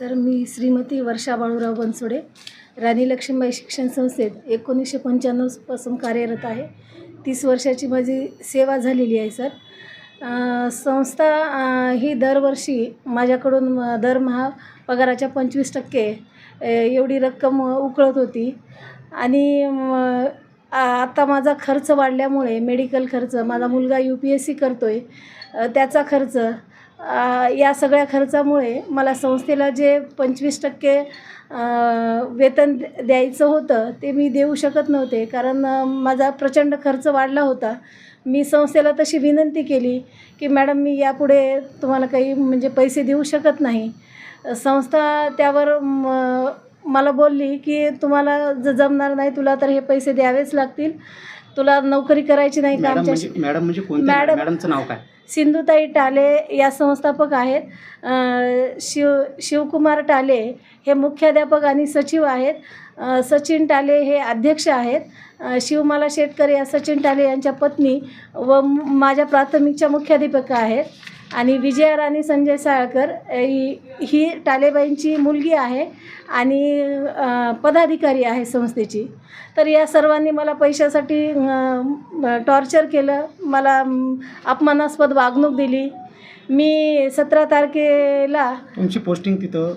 Sir मी श्रीमती वर्षा बाळूराव बनसोडे राणी लक्ष्मीबाई शिक्षण संस्थेत एकोणीसशे पंच्याण्णवपासून कार्यरत आहे. तीस वर्षाची माझी सेवा झालेली आहे सर. संस्था ही दरवर्षी माझ्याकडून दरमहा पगाराच्या पंचवीस टक्के एवढी रक्कम उकळत होती. आणि आ- आता माझा खर्च वाढल्यामुळे मेडिकल खर्च माझा मुलगा यू पी एस सी करतो आहे त्याचा खर्च या सगळ्या खर्चामुळे मला संस्थेला जे पंचवीस टक्के वेतन द्यायचं होतं ते मी देऊ शकत नव्हते. कारण माझा प्रचंड खर्च वाढला होता. मी संस्थेला तशी विनंती केली की मॅडम मी यापुढे तुम्हाला काही म्हणजे पैसे देऊ शकत नाही. संस्था त्यावर म, मला बोलली की तुम्हाला ज जमणार नाही तुला तर हे पैसे द्यावेच लागतील. तुला नोकरी करायची नाही का मॅडम आमच्या म्हणजे मॅडम म्हणजे कोणत्या मॅडमचं नाव काय? सिंधुताई टाले या संस्थापक आहेत. शिव शिवकुमार टाले हे मुख्याध्यापक आणि सचिव आहेत. सचिन टाले हे अध्यक्ष आहेत. शिवमाला शेटकर या सचिन टाले यांच्या पत्नी व माझ्या प्राथमिकच्या मुख्याध्यापिका आहेत. आणि विजया राणी संजय साळकर ही ही टालेबाईंची मुलगी आहे आणि पदाधिकारी आहे संस्थेची. तर या सर्वांनी मला पैशासाठी टॉर्चर केलं मला अपमानास्पद वागणूक दिली. मी सतरा तारखेला तुमची पोस्टिंग तिथं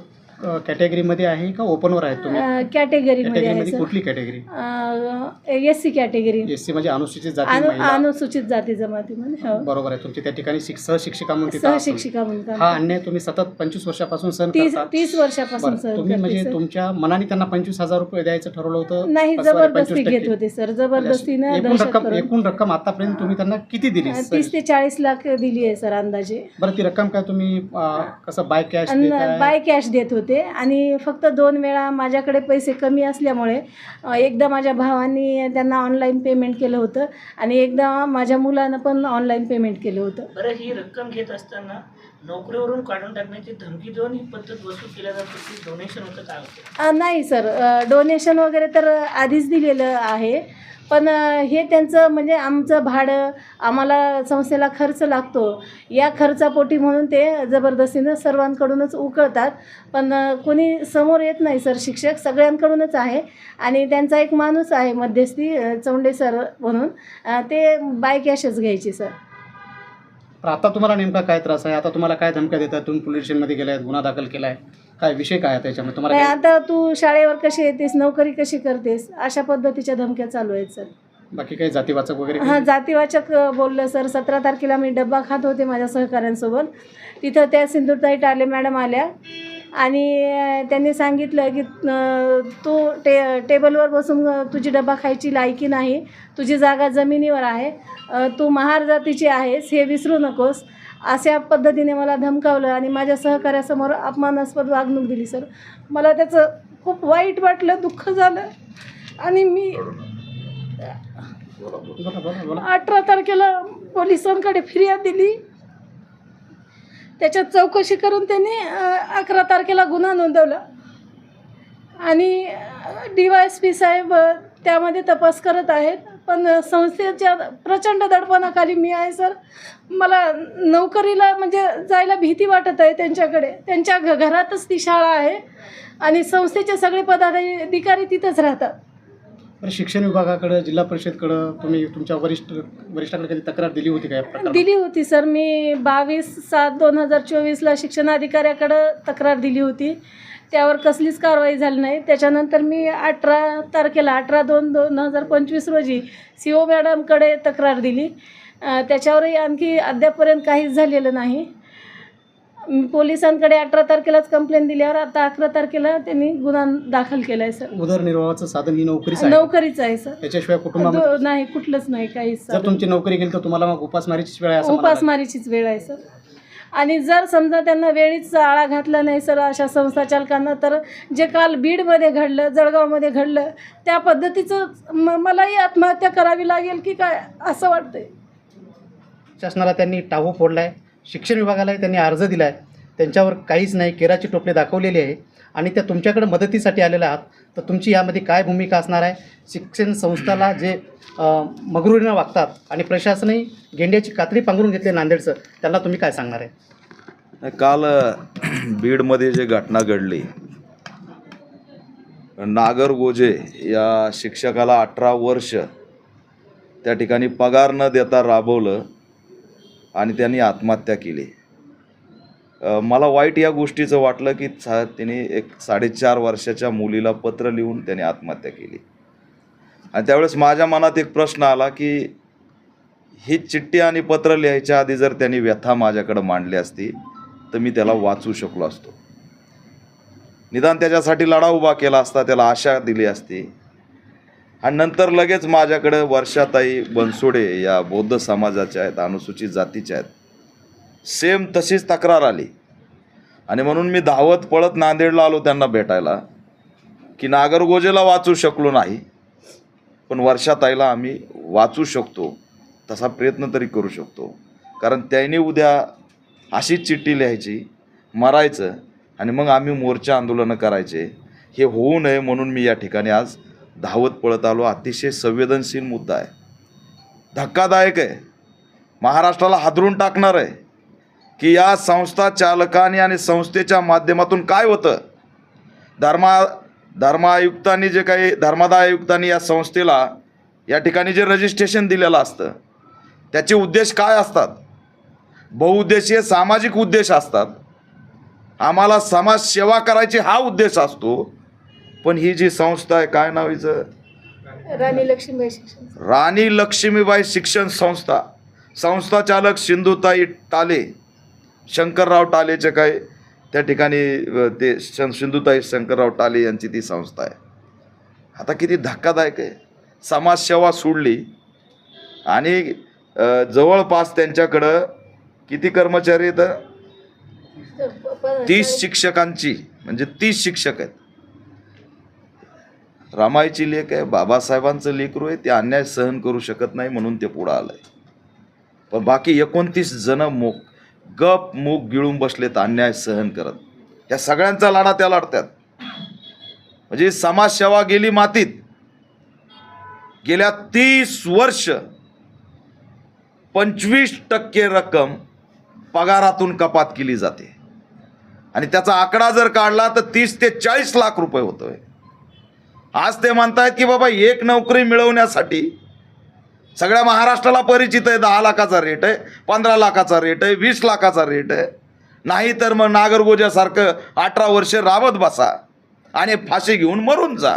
कॅटेगरीमध्ये आहे का ओपनवर आहे तुम्ही? कॅटेगरीमध्ये आहे कॅटेगरीमध्ये कुठली category? Sir S C category. S C म्हणजे अनुसूचित जाती अनु महिला. अनुसूचित जाती जमातीमध्ये हो. बरोबर आहे. तुमची त्या ठिकाणी शिक सहशिक्षिका म्हणून तिथं आहात तुम्ही. सहशिक्षिका म्हणून काम हा. अन्याय तुम्ही सतत पंचवीस वर्षापासून सहन तीस तीस वर्षापासून बरं, सर तुम्ही म्हणजे. तुमच्या मनाने त्यांना पंचवीस हजार रुपये द्यायचं ठरवलं होतं? नाही जबरदस्ती 25% घेत होते सर. जबरदस्तीनं एकूण दहशत रक्कम करून. एकूण रक्कम आतापर्यंत तुम्ही त्यांना किती दिली तीस ते चाळीस लाख दिली आहे सर अंदाजे. बरं ती रक्कम काय तुम्ही अं, कसं बाय कॅश बाय कॅश देत होते आणि फक्त दोन वेळा माझ्याकडे पैसे कमी असल्यामुळे एकदा माझ्या भावांनी त्यांना ऑनलाईन पेमेंट केलं होतं आणि एकदा माझ्या मुलानं पण ऑनलाईन पेमेंट केलं होतं. बरं ही रक्कम घेत असताना नोकरीवरून काढून टाकण्याची धमकी देऊन ही पद्धत वसूल केल्या जात होती डोनेशन होतं काय होतं? अ, नाही सर. डोनेशन वगैरे तर आधीच दिलेलं आहे. पण अ, हे त्यांचं म्हणजे आमचं भाडं आम्हाला संस्थेला खर्च लागतो. या खर्चापोटी म्हणून ते जबरदस्तीनं सर्वांकडूनच उकळतात. पण अ, कोणी समोर येत नाही सर शिक्षक सगळ्यांकडूनच आहे. आणि त्यांचा एक माणूस आहे मध्यस्थी अ, चौंडे सर म्हणून. अ, ते बाय कॅशच घ्यायची सर. तर आता तुम्हाला नेमका काय त्रास आहे? आता तुम्हाला काय धमक्या देतात तुम्ही पोलीस स्टेशनमध्ये गेलाय गुन्हा दाखल केलाय. काय विषय काय आहे त्याच्यामध्ये? तुम्हाला नाही काय- आता तू शाळेवर कशी येतेस? नोकरी कशी करतेस? अशा पद्धतीच्या धमक्या चालू आहेत सर. बाकी काही जातीवाचक वगैरे हां काही? जातीवाचक अ, बोललं सर. सतरा तारखेला मी डब्बा खात होते माझ्या सहकाऱ्यांसोबत. तिथं त्या सिंधुताई टाले मॅडम आल्या आणि अ, त्यांनी सांगितलं की अ, तू टे टेबलवर बसून अ, तुझी डब्बा खायची लायकी नाही. तुझी जागा जमिनीवर आहे. तू महार जातीची आहेस हे विसरू नकोस. अशा पद्धतीने मला धमकावलं आणि माझ्या सहकार्यासमोर अपमानास्पद वागणूक दिली सर. मला त्याचं खूप वाईट वाटलं दुःख झालं. आणि मी अठरा तारखेला पोलिसांकडे फिर्याद दिली. त्याच्यात चौकशी करून त्यांनी अकरा तारखेला गुन्हा नोंदवला. आणि डी वाय एस पी साहेब त्यामध्ये तपास करत आहेत. पण संस्थेच्या प्रचंड दडपणाखाली मी आहे सर. मला नोकरीला म्हणजे जायला भीती वाटत आहे त्यांच्याकडे. त्यांच्या घ घरातच ती शाळा आहे आणि संस्थेचे सगळे पदाधिकारी तिथंच राहतात. शिक्षण विभागाकडे जिल्हा परिषदकडं तुम्ही तुमच्या वरिष्ठ वरिष्ठाकडे कधी तक्रार दिली होती का या प्रकारात? दिली होती सर. मी बावीस सात दोन हजार चोवीसला शिक्षणाधिकाऱ्याकडं तक्रार दिली होती. त्यावर कसलीच कारवाई झाली नाही. त्याच्यानंतर मी अठरा तारखेला अठरा दोन दोन हजार पंचवीस रोजी सी ओ मॅडमकडे तक्रार दिली. त्याच्यावरही आणखी अद्यापपर्यंत काहीच झालेलं नाही. मी पोलिसांकडे अठरा तारखेलाच कंप्लेंट दिल्यावर आता अकरा तारखेला त्यांनी गुन्हा दाखल केला आहे सर. उदरनिर्वाहाचं साधन ही नोकरीच आहे नोकरीच आहे सर. त्याच्याशिवाय कुटुंबामध्ये दो- नाही कुठलंच नाही काहीच जर तुमची नोकरी गेली तर तुम्हाला मग उपासमारीचीच वेळ आहे असं. उपासमारीचीच वेळ आहे सर. आणि जर समजा त्यांना वेळीच आळा घातला नाही सर अशा संस्था चालकांना तर जे काल बीडमध्ये घडलं जळगावमध्ये घडलं त्या पद्धतीचं म मलाही आत्महत्या करावी लागेल की काय असं वाटतंय? शासनाला त्यांनी टाहू फोडलाय शिक्षण विभागालाही त्यांनी अर्ज दिलाय. त्यांच्यावर काहीच नाही केराची टोपले दाखवलेली आहे. आणि त्या तुमच्याकडे मदतीसाठी आलेल्या आहात तर तुमची यामध्ये काय भूमिका असणार आहे? शिक्षण संस्थाला जे मगरुरीनं वागतात आणि प्रशासनही गेंड्याची कात्री पांघरून घेतली नांदेडचं त्यांना तुम्ही काय सांगणार आहे? काल बीडमध्ये जे घटना घडली नागर गोजे या शिक्षकाला अठरा वर्ष त्या ठिकाणी पगार न देता राबवलं आणि त्यांनी आत्महत्या केली. मला वाईट या गोष्टीचं वाटलं की सा तिने एक साडेचार वर्षाच्या मुलीला पत्र लिहून त्याने आत्महत्या केली. आणि त्यावेळेस माझ्या मनात एक प्रश्न आला की ही चिठ्ठी आणि पत्र लिहायच्या आधी जर त्यांनी व्यथा माझ्याकडं मांडली असती तर मी त्याला वाचू शकलो असतो. निदान त्याच्यासाठी लढा उभा केला असता त्याला आशा दिली असती. आणि नंतर लगेच माझ्याकडं वर्षाताई बनसोडे या बौद्ध समाजाच्या आहेत अनुसूचित जातीच्या आहेत सेम तशीच तक्रार आली. आणि म्हणून मी धावत पळत नांदेडला आलो त्यांना भेटायला की नागरगोजेला वाचू शकलो नाही पण वर्षाताईला आम्ही वाचू शकतो तसा प्रयत्न तरी करू शकतो. कारण त्यांनी उद्या अशीच चिठ्ठी लिहायची मरायचं आणि मग आम्ही मोर्चा आंदोलनं करायचे. हे होऊ नये म्हणून मी या ठिकाणी आज धावत पळत आलो. अतिशय संवेदनशील मुद्दा आहे. धक्कादायक आहे. महाराष्ट्राला हादरून टाकणार आहे. की या संस्था चालकांनी आणि संस्थेच्या माध्यमातून काय होतं? धर्मा धर्मायुक्तांनी जे काही धर्मादाय आयुक्तांनी या संस्थेला या ठिकाणी जे रजिस्ट्रेशन दिलेलं असतं त्याचे उद्देश काय असतात? बहुउद्देशीय सामाजिक उद्देश असतात. आम्हाला समाज सेवा करायची हा उद्देश असतो. पण ही जी संस्था आहे काय नाव हिचं? राणी लक्ष्मीबाई शिक्षण राणी लक्ष्मीबाई शिक्षण संस्था. संस्था चालक सिंधुताई टाले. शंकरराव टालेचे काय त्या ठिकाणी ते शन सिंधुताई शंकरराव टाले यांची ती संस्था आहे. आता किती धक्कादायक आहे. समाजसेवा सोडली आणि जवळपास त्यांच्याकडं किती कर्मचारी आहेत? तीस शिक्षकांची म्हणजे तीस शिक्षक आहेत. रामाईची लेख आहे बाबासाहेबांचं लेकरू आहे ते अन्याय सहन करू शकत नाही म्हणून ते पुढं आलंय. पण बाकी एकोणतीस जण मोक गप मूक गिळून बसलेत अन्याय सहन करत. या सगळ्यांचा लढा त्या लढत्यात म्हणजे समाजसेवा गेली मातीत. गेल्या तीस वर्ष पंचवीस टक्के रक्कम पगारातून कपात केली जाते. आणि त्याचा आकडा जर काढला तर तीस ते चाळीस लाख रुपये होतोय. आज ते म्हणतायत की बाबा एक नोकरी मिळवण्यासाठी सगळ्या महाराष्ट्राला परिचित आहे दहा लाखाचा रेट आहे पंधरा लाखाचा रेट आहे वीस लाखाचा रेट आहे. नाही तर मग नागरगोजासारखं अठरा वर्षे राबत बसा आणि फाशी घेऊन मरून जा.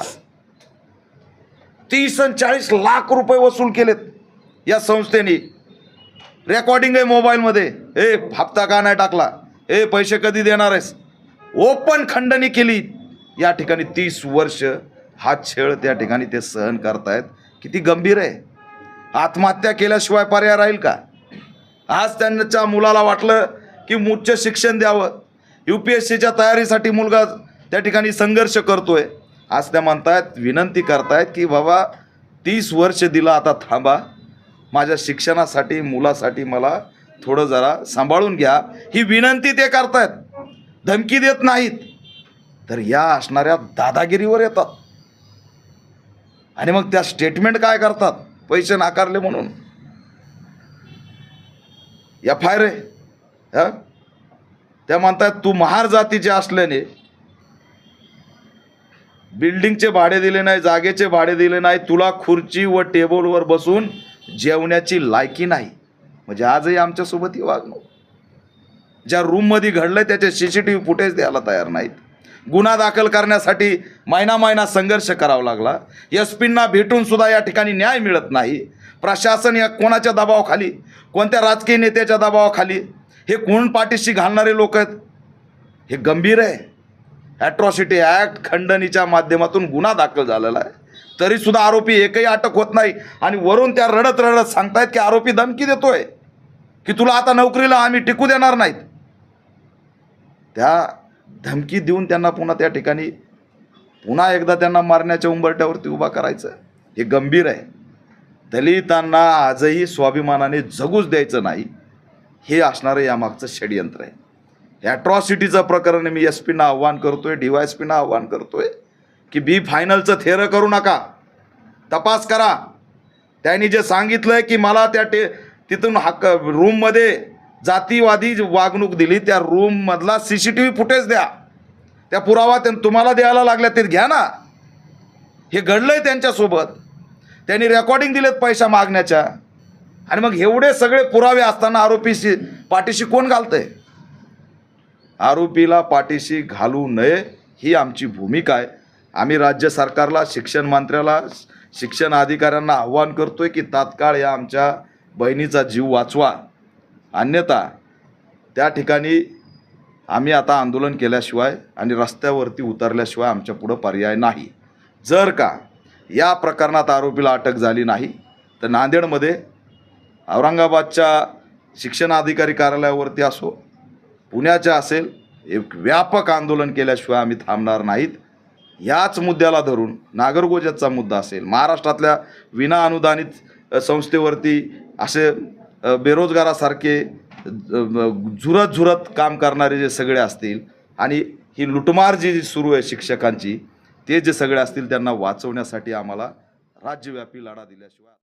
तीस आणि चाळीस लाख रुपये वसूल केलेत या संस्थेने. रेकॉर्डिंग आहे मोबाईलमध्ये. ए हप्ता का नाही टाकला? ए पैसे कधी देणार आहेस? ओपन खंडणी केली. या ठिकाणी तीस वर्ष हा छेळ त्या ठिकाणी ते सहन करतायत. किती गंभीर आहे. आत्महत्या केल्याशिवाय पर्याय राहील का? आज त्यांच्या मुलाला वाटलं की उच्च शिक्षण द्यावं. यू पी एस सीच्या तयारीसाठी मुलगा त्या ठिकाणी संघर्ष करतोय. आज त्या म्हणतायत विनंती करतायत की बाबा तीस वर्ष दिलं आता थांबा. माझ्या शिक्षणासाठी मुलासाठी मला थोडं जरा सांभाळून घ्या. ही विनंती ते करतायत. धमकी देत नाहीत. तर या असणाऱ्या दादागिरीवर येतात. आणि मग त्या स्टेटमेंट काय करतात? पैसे नाकारले म्हणून. एफ आय रे हा? त्या म्हणतात तू महार जातीचे असल्याने बिल्डिंगचे भाडे दिले नाही जागेचे भाडे दिले नाही तुला खुर्ची व टेबलवर बसून जेवण्याची लायकी नाही. म्हणजे आजही आमच्यासोबत ही वागणूक. ज्या रूममध्ये घडलं त्याचे C C T V footage द्यायला तयार नाहीत. गुन्हा दाखल करण्यासाठी महिना महिना संघर्ष करावा लागला. एस पींना भेटूनसुद्धा या ठिकाणी न्याय मिळत नाही. प्रशासन या कोणाच्या दबावाखाली? कोणत्या राजकीय नेत्याच्या दबावाखाली? हे कोण पाठीशी घालणारे लोक आहेत. हे गंभीर आहे. ॲट्रॉसिटी ॲक्ट खंडणीच्या माध्यमातून गुन्हा दाखल झालेला आहे. तरीसुद्धा आरोपी एकही अटक होत नाही. आणि वरून त्या रडत रडत सांगतायत की आरोपी धमकी देतोय. की तुला आता नोकरीला आम्ही टिकू देणार नाहीत. त्या धमकी देऊन त्यांना पुन्हा त्या ठिकाणी पुन्हा एकदा त्यांना मारण्याच्या उंबरट्यावरती उभा करायचं हे गंभीर आहे. दलितांना आजही स्वाभिमानाने जगूच द्यायचं नाही हे असणारं यामागचं षडयंत्र आहे. ॲट्रॉसिटीचं प्रकरण मी एस पीना आव्हान करतोय डी वाय एस पीना आव्हान करतोय की बी फायनलचं थेरं करू नका. तपास करा. त्यांनी जे सांगितलंय की मला त्या टे तिथून हक्क रूममध्ये जातीवादी जी वागणूक दिली त्या रूममधला C C T V footage द्या. त्या पुरावा त्यां तुम्हाला द्यायला लागल्या ते घ्या ना. हे घडलं आहे त्यांच्यासोबत. त्यांनी रेकॉर्डिंग दिलेत पैसा मागण्याच्या. आणि मग एवढे सगळे पुरावे असताना आरोपीशी पाठीशी कोण घालतंय? आरोपीला पाठीशी घालू नये ही आमची भूमिका आहे. आम्ही राज्य सरकारला शिक्षण मंत्र्याला शिक्षण अधिकाऱ्यांना आव्हान करतोय की तात्काळ या आमच्या बहिणीचा जीव वाचवा. अन्यथा त्या ठिकाणी आम्ही आता आंदोलन केल्याशिवाय आणि रस्त्यावरती उतरल्याशिवाय आमच्या पुढं पर्याय नाही. जर का या प्रकरणात आरोपीला अटक झाली नाही तर नांदेडमध्ये औरंगाबादच्या शिक्षण अधिकारी कार्यालयावरती असो पुण्याच्या असेल एक व्यापक आंदोलन केल्याशिवाय आम्ही थांबणार नाहीत. याच मुद्द्याला धरून नागरगोजाचा मुद्दा असेल महाराष्ट्रातल्या विना अनुदानित संस्थेवरती असे बेरोजगारासारखे झुरत झुरत काम करणारे जे सगळे असतील आणि ही लुटमार जी सुरू आहे शिक्षकांची ते जे सगळे असतील त्यांना वाचवण्यासाठी आम्हाला राज्यव्यापी लढा दिल्याशिवाय